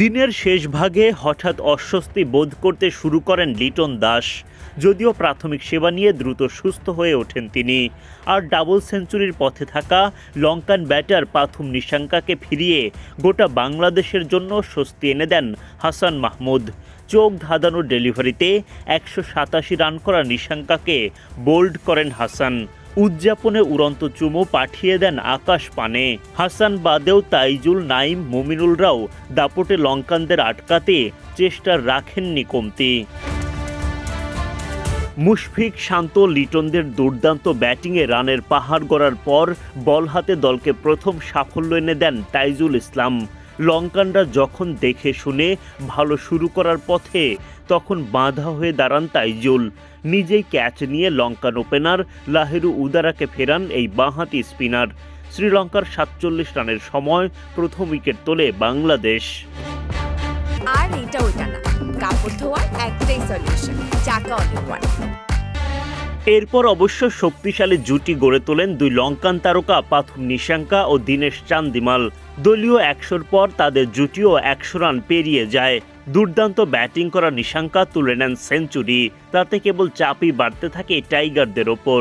দিনের শেষ ভাগে হঠাৎ অস্বস্তি বোধ করতে শুরু করেন লিটন দাস। যদিও প্রাথমিক সেবা নিয়ে দ্রুত সুস্থ হয়ে ওঠেন তিনি। আর ডাবল সেঞ্চুরির পথে থাকা লঙ্কান ব্যাটার পাথুম নিশাঙ্কাকে ফিরিয়ে গোটা বাংলাদেশের জন্য স্বস্তি এনে দেন হাসান মাহমুদ। চোখ ধাঁধানো ডেলিভারিতে একশো সাতাশি রান করা নিশাঙ্কাকে বোল্ড করেন হাসান। উদযাপনে উড়ন্ত চুমো পাঠিয়ে দেন আকাশ পানে হাসান বাদেও তাইজুল নাইম মুমিনুলরাও দাপটে লঙ্কানদের আটকাতে চেষ্টা রাখেননি কমতি। মুশফিক শান্ত লিটনদের দুর্দান্ত ব্যাটিংয়ে রানের পাহাড় গড়ার পর বল হাতে দলকে প্রথম সাফল্য এনে দেন তাইজুল ইসলাম। লঙ্কানরা যখন দেখে শুনে ভালো শুরু করার পথে, তখন বাঁধা হয়ে দাঁড়ান তাইজুল। নিজেই ক্যাচ নিয়ে লঙ্কান ওপেনার লাহেরু উদারাকে ফেরান এই বাঁহাতি স্পিনার। শ্রীলঙ্কার সাতচল্লিশ রানের সময় প্রথম উইকেট তোলে বাংলাদেশ। আর এটা না। কাপড় ধোয়ার একটাই সলিউশন চাকা অনেক এরপর অবশ্য শক্তিশালী জুটি গড়ে তোলেন দুই লঙ্কান তারকা পাথুম নিশাঙ্কা ও দীনেশ চান্দিমাল। দলীয় একশোর পর তাদের জুটিও একশো রান পেরিয়ে যায়। দুর্দান্ত ব্যাটিং করা নিশাঙ্কা তুলে নেন সেঞ্চুরি। তাতে কেবল চাপই বাড়তে থাকে টাইগারদের ওপর।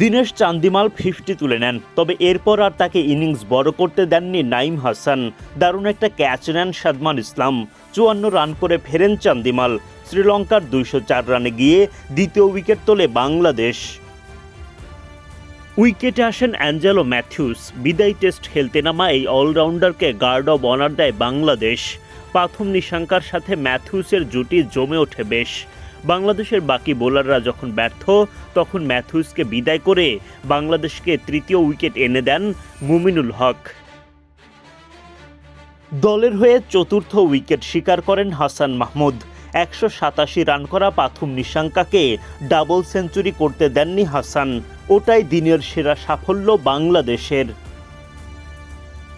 দিনেশ চান্দিমাল ফিফটি তুলে নেন, তবে এরপর আর তাকে ইনিংস বড় করতে দেননি নাইম হাসান। দারুণ একটা ক্যাচ নেন সাদমান ইসলাম। চুয়ান্ন রান করে ফেরেন চান্দিমাল। শ্রীলঙ্কার দুইশো চার রানে গিয়ে দ্বিতীয় উইকেট তোলে বাংলাদেশ। উইকেটে আসেন অ্যাঞ্জেলো ম্যাথিউস। বিদায় টেস্ট খেলতে নামা এই অলরাউন্ডারকে গার্ড অব অনার দেয় বাংলাদেশ। প্রথম নিশাঙ্কার সাথে ম্যাথিউসের জুটি জমে ওঠে বেশ। বাংলাদেশের বাকি বোলাররা যখন ব্যর্থ, তখন ম্যাথিউসকে বিদায় করে বাংলাদেশকে তৃতীয় উইকেট এনে দেন মুমিনুল হক। দলের হয়ে চতুর্থ উইকেট শিকার করেন হাসান মাহমুদ। একশো সাতাশি রান করা পাথুম নিশাঙ্কাকে ডাবল সেঞ্চুরি করতে দেননি হাসান। ওটাই দিনের সেরা সাফল্য বাংলাদেশের।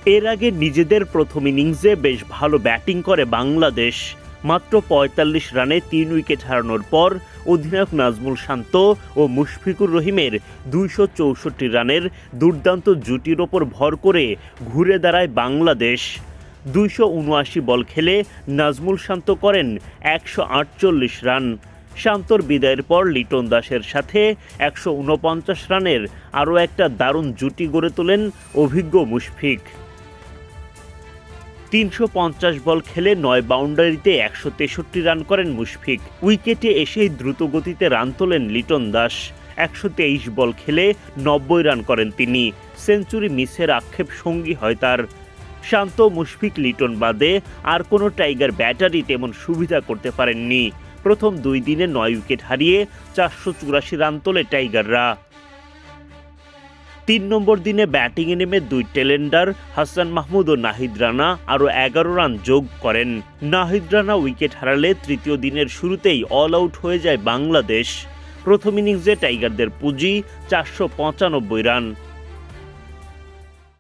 এর আগে নিজেদের প্রথম ইনিংসে বেশ ভালো ব্যাটিং করে বাংলাদেশ। মাত্র পঁয়তাল্লিশ রানে তিন উইকেট হারানোর পর অধিনায়ক নাজমুল শান্ত ও মুশফিকুর রহিমের দুইশো চৌষট্টি রানের দুর্দান্ত জুটির ওপর ভর করে ঘুরে দাঁড়ায় বাংলাদেশ। দুইশো উনআশি বল খেলে নাজমুল শান্ত করেন একশো আটচল্লিশ রান। শান্তর বিদায়ের পর লিটন দাসের সাথে একশো উনপঞ্চাশ রানের আরও একটা দারুণ জুটি গড়ে তোলেন অভিজ্ঞ মুশফিক। তিনশো পঞ্চাশ বল খেলে নয় বাউন্ডারিতে একশো তেষট্টি রান করেন মুশফিক। উইকেটে এসেই দ্রুত গতিতে রান তোলেন লিটন দাস। একশো তেইশ বল খেলে নব্বই রান করেন তিনি। সেঞ্চুরি মিসের আক্ষেপ সঙ্গী হয় তার। শান্ত মুশফিক লিটন বাদে আর কোনো টাইগার ব্যাটারি তেমন সুবিধা করতে পারেননি। প্রথম দুই দিনে নয় উইকেট হারিয়ে চারশো চুরাশি রান তোলে টাইগাররা। তিন নম্বর দিনে ব্যাটিংয়ে নেমে দুই টেলেন্ডার, হাসান মাহমুদ ও নাহিদ রানা আরও এগারো রান যোগ করেন। নাহিদ রানা উইকেট হারালে তৃতীয় দিনের শুরুতেই অল আউট হয়ে যায় বাংলাদেশ। প্রথম ইনিংসে টাইগারদের পুঁজি চারশো পঁচানব্বই রান।